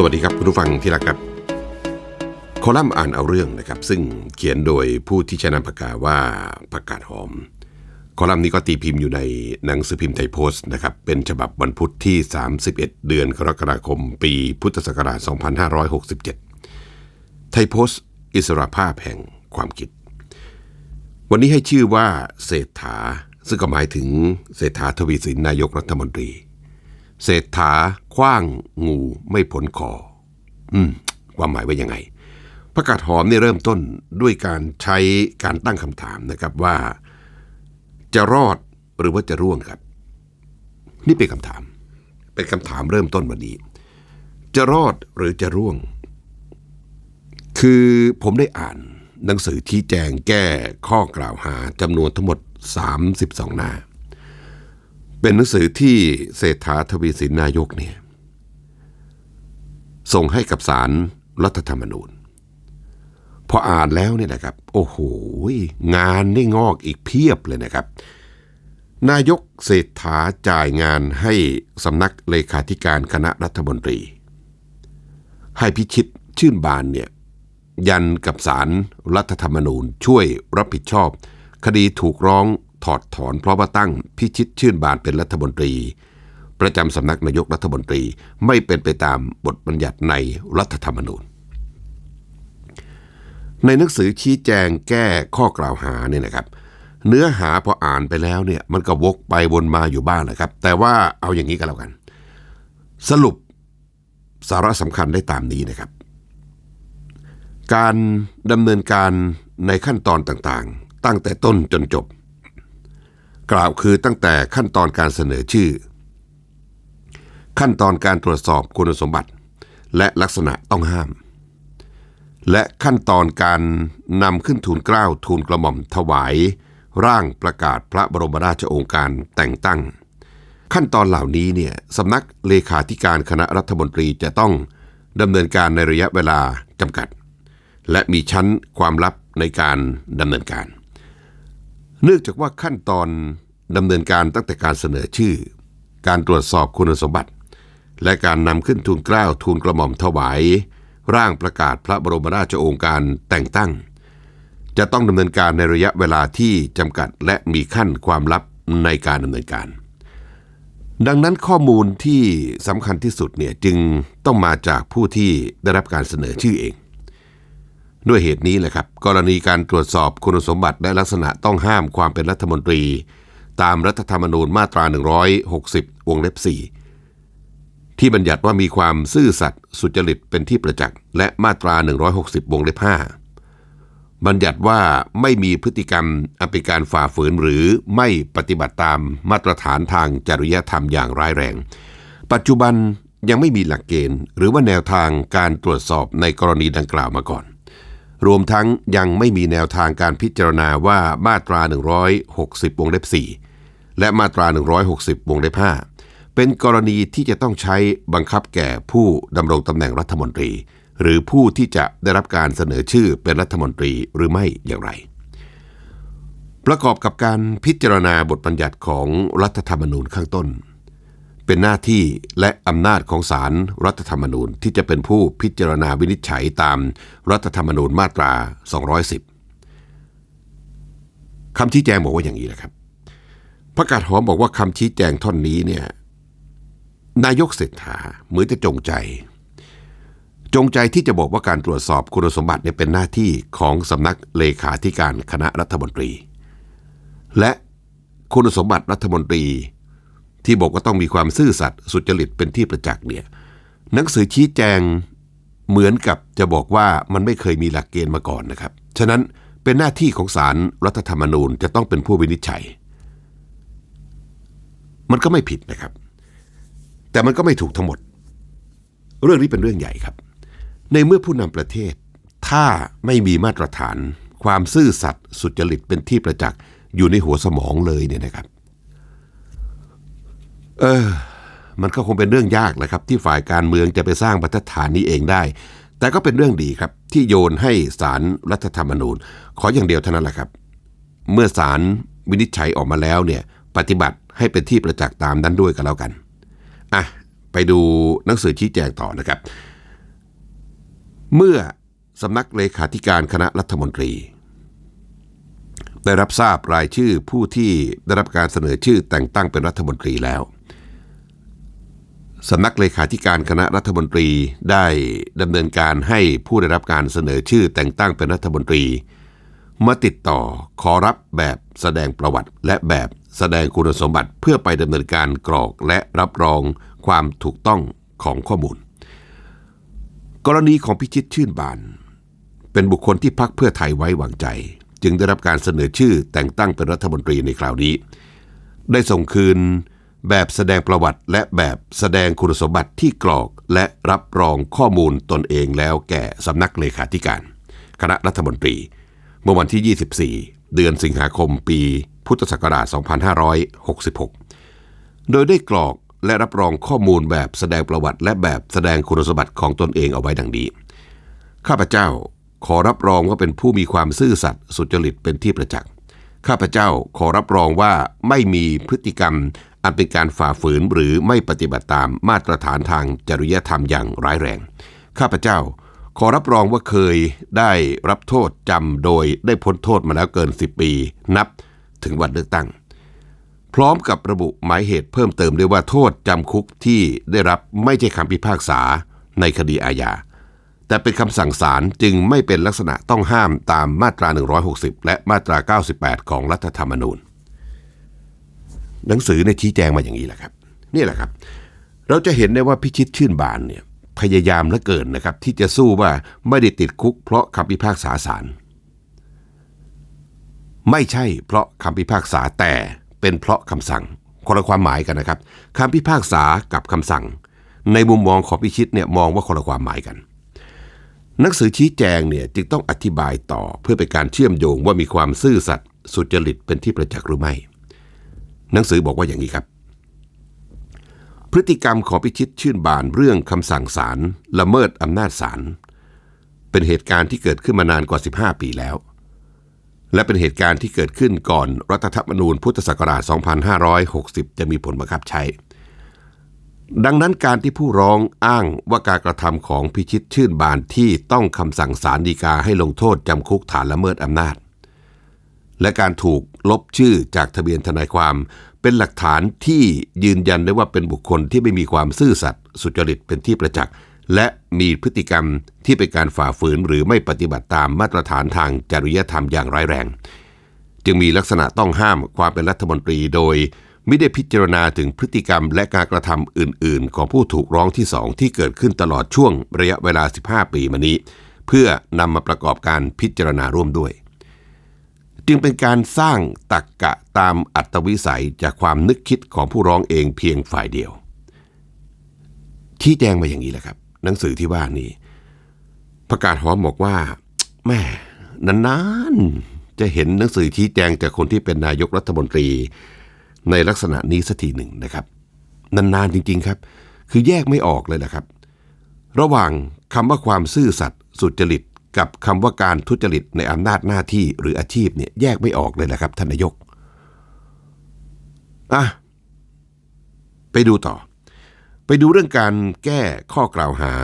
สวัสดีครับคุณผู้ฟังที่รักครับ คอลัมน์อ่านเอาเรื่องนะครับ ซึ่งเขียนโดยผู้ที่ใช้นามปากกาว่าประกาศหอม คอลัมน์นี้ก็ตีพิมพ์อยู่ในหนังสือพิมพ์ไทยโพสต์นะครับ เป็นฉบับวันพุธที่ 31 เดือนกรกฎาคม ปีพุทธศักราช 2567 ไทยโพสต์ อิสระภาพแห่งความคิด วันนี้ให้ชื่อว่าเศรษฐาซึ่งก็หมายถึงเศรษฐาทวีสินนายกรัฐมนตรี เศรษฐาคว้างงูไม่ผลคอ อืม ความหมายว่ายังไงประกาศหอมเนี่ยเริ่มต้นด้วยการใช้การตั้งคำถามนะครับว่า จะรอดหรือว่าจะร่วงครับ นี่เป็นคำถาม เป็นคำถามเริ่มต้นวันนี้ จะรอดหรือจะร่วง คือผมได้อ่านหนังสือที่แจงแก้ข้อกล่าวหาจำนวนทั้งหมด 32 หน้า เป็นหนังสือที่เศรษฐาทวีสินนายกเนี่ยส่งให้กับสารรัฐธรรมนูญ พออ่านแล้วเนี่ยนะครับ โอ้โห งานได้งอกอีกเพียบเลยนะครับ นายกเศรษฐาจ่ายงานให้สำนักเลขาธิการคณะรัฐมนตรี ให้พิชิตชื่นบานเนี่ยยันกับสารรัฐธรรมนูญช่วยรับผิดชอบ คดีถูกร้อง ถอดถอนเพราะว่าตั้งพิชิตชื่นบานเป็นรัฐมนตรี ประจำสำนักนายกรัฐมนตรีไม่เป็นไปตามบทบัญญัติในรัฐธรรมนูญ ในหนังสือชี้แจงแก้ข้อกล่าวหาเนี่ยนะครับ เนื้อหาพออ่านไปแล้วเนี่ยมันก็วกไปวนมาอยู่บ้างนะครับ แต่ว่าเอาอย่างนี้ก็แล้วกัน สรุปสาระสำคัญได้ตามนี้นะครับ การดำเนินการในขั้นตอนต่างๆ ตั้งแต่ต้นจนจบ กล่าวคือตั้งแต่ขั้นตอนการเสนอชื่อ ขั้นตอนการตรวจสอบคุณสมบัติ และลักษณะต้องห้าม และขั้นตอนการนำขึ้นทูลเกล้าทูลกระหม่อมถวาย ร่างประกาศพระบรมราชโองการแต่งตั้ง ขั้นตอนเหล่านี้เนี่ยสำนักเลขาธิการคณะรัฐมนตรีจะต้องดำเนินการในระยะเวลาจำกัด และมีชั้นความลับในการดำเนินการ เนื่องจากว่าขั้นตอนดำเนินการตั้งแต่การเสนอชื่อ การตรวจสอบคุณสมบัติ และการนำขึ้นทูลเกล้าทูลกระหม่อมถวาย ร่างประกาศพระบรมราชโองการแต่งตั้ง จะต้องดำเนินการในระยะเวลาที่จำกัดและมีขั้นความลับในการดำเนินการ ดังนั้นข้อมูลที่สำคัญที่สุดเนี่ยจึงต้องมาจากผู้ที่ได้รับการเสนอชื่อเอง ด้วยเหตุนี้แหละครับ กรณีการตรวจสอบคุณสมบัติและลักษณะต้องห้ามความเป็นรัฐมนตรี ตามรัฐธรรมนูญมาตรา 160 วงเล็บ 4 ที่บัญญัติว่ามีความซื่อสัตย์สุจริตเป็นที่ประจักษ์และมาตรา 160 วงเล็บ 5 บัญญัติว่าไม่มีพฤติกรรมอันเป็นการฝ่าฝืนหรือไม่ปฏิบัติตามมาตรฐานทางจริยธรรมอย่างร้ายแรง ปัจจุบันยังไม่มีหลักเกณฑ์ หรือว่าแนวทางการตรวจสอบในกรณีดังกล่าวมาก่อน รวมทั้งยังไม่มีแนวทางการพิจารณาว่ามาตรา 160 วงเล็บ 4 และมาตรา 160 วงเล็บ 5 เป็นกรณีที่จะต้องใช้บังคับแก่ผู้ดำรงตำแหน่งรัฐมนตรี หรือผู้ที่จะได้รับการเสนอชื่อเป็นรัฐมนตรีหรือไม่อย่างไร ประกอบกับการพิจารณาบทบัญญัติของรัฐธรรมนูญข้างต้น เป็นหน้าที่และอำนาจของศาลรรัฐธรรมนูญที่จะเป็นผู้พิจารณาวินิจฉัยตามรัฐธรรมนูญมาตรา 210 คำชี้แจงบอกว่าอย่างนี้แหละครับประกาศหอมบอกว่าคำชี้แจงท่อนนี้เนี่ยนายกเศรษฐาเหมือนจะจงใจ จงใจที่จะบอกว่าการตรวจสอบคุณสมบัติเนี่ยเป็นหน้าที่ของสำนักเลขาธิการคณะรัฐมนตรี และคุณสมบัติรัฐมนตรี ที่บอกว่าต้องมีความซื่อสัตย์สุจริตเป็นที่ประจักษ์เนี่ยหนังสือชี้แจงเหมือนกับจะบอกว่ามันไม่เคยมีหลักเกณฑ์มาก่อนนะครับ ฉะนั้นเป็นหน้าที่ของศาลรรัฐธรรมนูญจะต้องเป็นผู้วินิจฉัย มันก็ไม่ผิดนะครับ แต่มันก็ไม่ถูกทั้งหมด เรื่องนี้เป็นเรื่องใหญ่ครับ ในเมื่อผู้นำประเทศ ถ้าไม่มีมาตรฐาน ความซื่อสัตย์สุจริตเป็นที่ประจักษ์อยู่ในหัวสมองเลยเนี่ยนะครับ เออ มันก็คงเป็นเรื่องยากแหละครับ ที่ฝ่ายการเมืองจะไปสร้างบรรทัดฐานนี้เองได้ แต่ก็เป็นเรื่องดีครับ ที่โยนให้สารรัฐธรรมนูญ ขออย่างเดียวเท่านั้นแหละครับ เมื่อสารวินิจฉัยออกมาแล้วเนี่ย ปฏิบัติให้เป็นที่ประจักษ์ตามนั้นด้วยกันแล้วกันอะไปดูหนังสือชี้แจงต่อนะครับ เมื่อสำนักเลขาธิการคณะรัฐมนตรี ได้รับทราบรายชื่อผู้ที่ได้รับการเสนอชื่อแต่งตั้งเป็นรัฐมนตรีแล้ว สำนักเลขาธิการคณะรัฐมนตรีได้ดำเนินการให้ผู้ได้รับการเสนอชื่อแต่งตั้งเป็นรัฐมนตรีมาติดต่อขอรับแบบแสดงประวัติและแบบแสดงคุณสมบัติเพื่อไปดำเนินการกรอกและรับรองความถูกต้องของข้อมูล กรณีของพิชิตชื่นบาน เป็นบุคคลที่พักเพื่อไทยไว้วางใจ จึงได้รับการเสนอชื่อแต่งตั้งเป็นรัฐมนตรีในคราวนี้ ได้ส่งคืน แบบแสดงประวัติและแบบแสดงคุณสมบัติที่กรอกและรับรองข้อมูลตนเองแล้วแก่สำนักเลขาธิการ คณะรัฐมนตรี เมื่อวันที่ 24 เดือนสิงหาคมปีพุทธศักราช 2566 โดยได้กรอกและรับรองข้อมูลแบบแสดงประวัติและแบบแสดงคุณสมบัติของตนเองเอาไว้ดังนี้ ข้าพเจ้าขอรับรองว่าเป็นผู้มีความซื่อสัตย์สุจริตเป็นที่ประจักษ์ ข้าพเจ้าขอรับรองว่าไม่มีพฤติกรรม อันเป็นการฝ่าฝืนหรือไม่ปฏิบัติตามมาตรฐานทางจริยธรรมอย่างร้ายแรง ข้าพเจ้าขอรับรองว่าเคยได้รับโทษจำโดยได้พ้นโทษมาแล้วเกิน 10 ปี นับถึงวันเลือกตั้ง พร้อมกับระบุหมายเหตุเพิ่มเติมด้วยว่าโทษจำคุกที่ได้รับไม่ใช่คำพิพากษาในคดีอาญาแต่เป็นคำสั่งศาลจึงไม่เป็นลักษณะต้องห้ามตามมาตรา 160 และมาตรา 98 ของรัฐธรรมนูญ หนังสือในยชี้แจงมาอย่างนี้แหละครับ นี่แหละครับ เราจะเห็นได้ว่าพิชิตชื่นบานเนี่ยพยายามเหลือเกินนะครับ ที่จะสู้ว่าไม่ได้ติดคุก เพราะคำพิพากษาศาลไม่ใช่เพราะคำพิพากษาแต่เป็นเพราะคำสั่งคนละความหมายกันนะครับคำพิพากษากับคำสั่ง ในมุมมองของพิชิตเนี่ยมองว่าคนละความหมายกัน หนังสือชี้แจงเนี่ยจึงต้องอธิบายต่อเพื่อเป็นการเชื่อมโยงว่ามีความซื่อสัตย์สุจริตเป็นที่ประจักษ์หรือไม่ หนังสือบอกว่าอย่างนี้ครับ พฤติกรรมของพิชิตชื่นบานเรื่องคำสั่งศาลละเมิดอำนาจศาลเป็นเหตุการณ์ที่เกิดขึ้นมานานกว่า 15 ปีแล้ว และเป็นเหตุการณ์ที่เกิดขึ้นก่อนรัฐธรรมนูญพุทธศักราช 2560 จะมีผลบังคับใช้ ดังนั้นการที่ผู้ร้องอ้างว่าการกระทำของพิชิตชื่นบานที่ต้องคำสั่งศาลฎีกาให้ลงโทษจำคุกฐานละเมิดอำนาจ และการถูกลบชื่อจากทะเบียนทนายความ เป็นหลักฐานที่ยืนยันได้ว่าเป็นบุคคลที่ไม่มีความซื่อสัตย์สุจริตเป็นที่ประจักษ์และมีพฤติกรรมที่เป็นการฝ่าฝืนหรือไม่ปฏิบัติตามมาตรฐานทางจริยธรรมอย่างร้ายแรง จึงมีลักษณะต้องห้ามความเป็นรัฐมนตรีโดยไม่ได้พิจารณาถึงพฤติกรรมและการกระทำอื่น ๆ ของผู้ถูกร้องที่สองที่เกิดขึ้นตลอดช่วงระยะเวลา 15 ปีมานี้ เพื่อนำมาประกอบการพิจารณาร่วมด้วย จึงเป็นการสร้างตักกะตามอัตวิสัยจากความนึกคิดของผู้ร้องเองเพียงฝ่ายเดียว ที่แจ้งมาอย่างนี้แหละครับ หนังสือที่ว่านี้ประกาศหอมบอกว่าแม่นานๆ จะเห็นหนังสือชี้แจงจากคนที่เป็นนายกรัฐมนตรี ในลักษณะนี้สักทีหนึ่งนะครับ นานๆจริงๆครับ คือแยกไม่ออกเลยนะครับ ระหว่างคำว่าความซื่อสัตย์สุจริต กับคำว่าการทุจริตในอำนาจหน้าที่หรืออาชีพเนี่ยแยกไม่ออกเลยนะครับท่านนายกอะไปดูต่อ ไปดูเรื่องการแก้ข้อกล่าวหา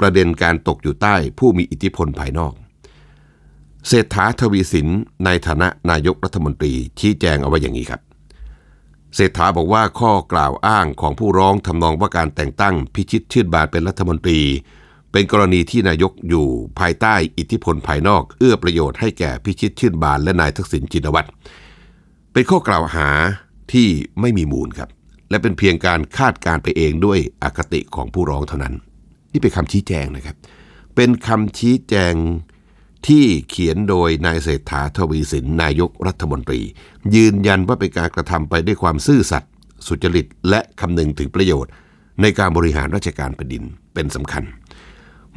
ประเด็นการตกอยู่ใต้ผู้มีอิทธิพลภายนอก เศรษฐาทวีสินในฐานะนายกรัฐมนตรีชี้แจงเอาไว้อย่างนี้ครับ เศรษฐาบอกว่าข้อกล่าวอ้างของผู้ร้องทำนองว่าการแต่งตั้งพิชิตชื่นบานเป็นรัฐมนตรี เป็นกรณีที่นายกอยู่ภายใต้อิทธิพลภายนอก เอื้อประโยชน์ให้แก่พิชิตชื่นบานและนายทักษิณชินวัตรเป็นข้อกล่าวหาที่ไม่มีมูลครับ และเป็นเพียงการคาดการ์ไปเองด้วยอคติของผู้ร้องเท่านั้น นี่เป็นคำชี้แจงนะครับ เป็นคำชี้แจงที่เขียนโดยนายเศรษฐาทวีสินนายกรัฐมนตรี ยืนยันว่าเป็นการกระทำไปด้วยความซื่อสัตย์สุจริตและคำนึงถึงประโยชน์ ในการบริหารราชการแผ่นดินเป็นสำคัญ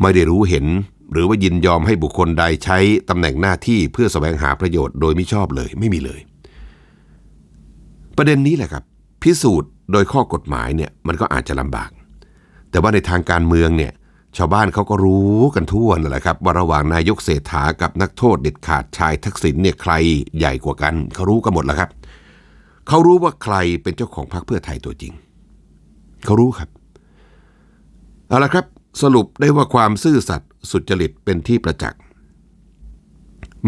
ไม่ได้รู้เห็น หรือว่ายินยอมให้บุคคลใดใช้ตำแหน่งหน้าที่เพื่อแสวงหาประโยชน์โดยไม่ชอบเลยไม่มีเลย ประเด็นนี้แหละครับ พิสูจน์โดยข้อกฎหมายเนี่ยมันก็อาจจะลำบาก แต่ว่าในทางการเมืองเนี่ยชาวบ้านเขาก็รู้กันทั่วนั่นแหละครับว่าระหว่างนายกเศรษฐากับนักโทษเด็ดขาดชายทักษิณเนี่ยใครใหญ่กว่ากันเขารู้กันหมดแล้วครับเขารู้ว่าใครเป็นเจ้าของพรรคเพื่อไทยตัวจริงเขารู้ครับเอาละครับ สรุปได้ว่าความซื่อสัตย์สุจริตเป็นที่ประจักษ์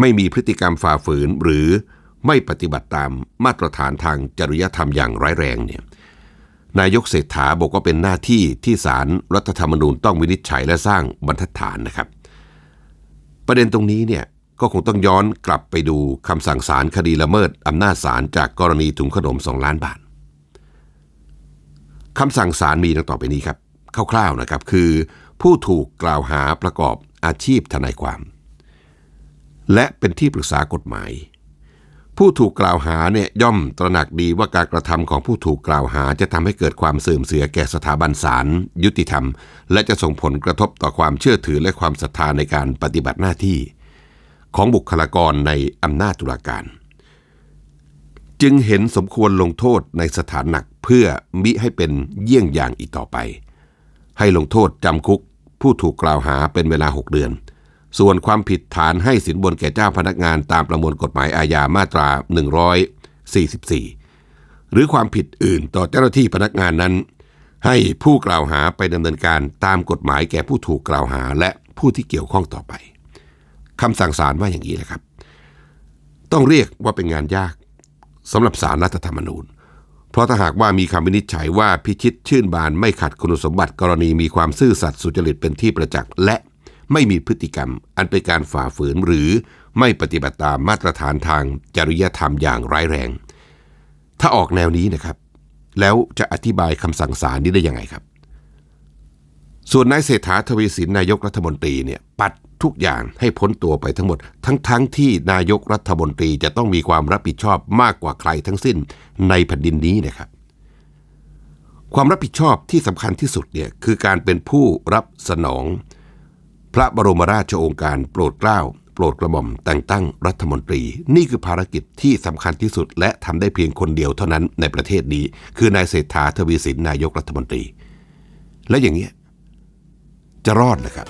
ไม่มีพฤติกรรมฝ่าฝืนหรือไม่ปฏิบัติตามมาตรฐานทางจริยธรรมอย่างร้ายแรงเนี่ยนายกเศรษฐาบอกว่าเป็นหน้าที่ที่ศาลรรัฐธรรมนูญต้องวินิจฉัยและสร้างบรรทัดฐานนะครับ ประเด็นตรงนี้เนี่ยก็คงต้องย้อนกลับไปดูคำสั่งศาลคดีละเมิดอำนาจศาลจากกรณีถุงขนม 2 ล้านบาทคำสั่งศาลมีดังต่อไปนี้ครับ คร่าวๆนะครับคือ ผู้ถูกกล่าวหาประกอบอาชีพทนายความ และเป็นที่ปรึกษากฎหมาย ผู้ถูกกล่าวหาเนี่ยย่อมตระหนักดีว่าการกระทำของผู้ถูกกล่าวหาจะทำให้เกิดความเสื่อมเสียแก่สถาบันศาลยุติธรรม และจะส่งผลกระทบต่อความเชื่อถือและความศรัทธาในการปฏิบัติหน้าที่ ของบุคลากรในอำนาจตุลาการจึงเห็นสมควรลงโทษในสถานหนักเพื่อมิให้เป็นเยี่ยงอย่างอีกต่อไป ให้ลงโทษจำคุก ผู้ถูกกล่าวหาเป็นเวลา 6 เดือน ส่วนความผิดฐานให้สินบนแก่เจ้าพนักงานตามประมวลกฎหมายอาญามาตรา 144 หรือความผิดอื่นต่อเจ้าหน้าที่พนักงานนั้น ให้ผู้กล่าวหาไปดำเนินการตามกฎหมายแก่ผู้ถูกกล่าวหาและผู้ที่เกี่ยวข้องต่อไปคำสั่งศาลว่าอย่างนี้แหละครับ ต้องเรียกว่าเป็นงานยากสำหรับศาลรัฐธรรมนูญ เพราะถ้าหากว่ามีคำวินิจฉัยว่าพิชิตชื่นบานไม่ขัดคุณสมบัติกรณีมีความซื่อสัตย์สุจริตเป็นที่ประจักษ์และไม่มีพฤติกรรม อันเป็นการฝ่าฝืนหรือไม่ปฏิบัติตามมาตรฐานทางจริยธรรมอย่างร้ายแรง ถ้าออกแนวนี้นะครับ แล้วจะอธิบายคำสั่งศาลนี้ได้ยังไงครับ ส่วนนายเศรษฐาทวีสินนายกรัฐมนตรีเนี่ยปัด ทุกอย่างให้พ้นตัวไปทั้งหมด ทั้งๆทที่นายกรัฐมนตรีจะต้องมีความรับผิดชอบมากกว่าใครทั้งสิ้นในแผ่นดินนี้นะครับ ความรับผิดชอบที่สำคัญที่สุดเนี่ยคือการเป็นผู้รับสนอง พระบรมราชโองการโปรดเกล้าโปรดกระหม่อมแต่งตั้งรัฐมนตรี นี่คือภารกิจที่สำคัญที่สุด และทำได้เพียงคนเดียวเท่านั้นในประเทศนี้ คือนายเศรษฐาทวีสินนายกรัฐมนตรี และอย่างเงี้ยจะรอดนะครับ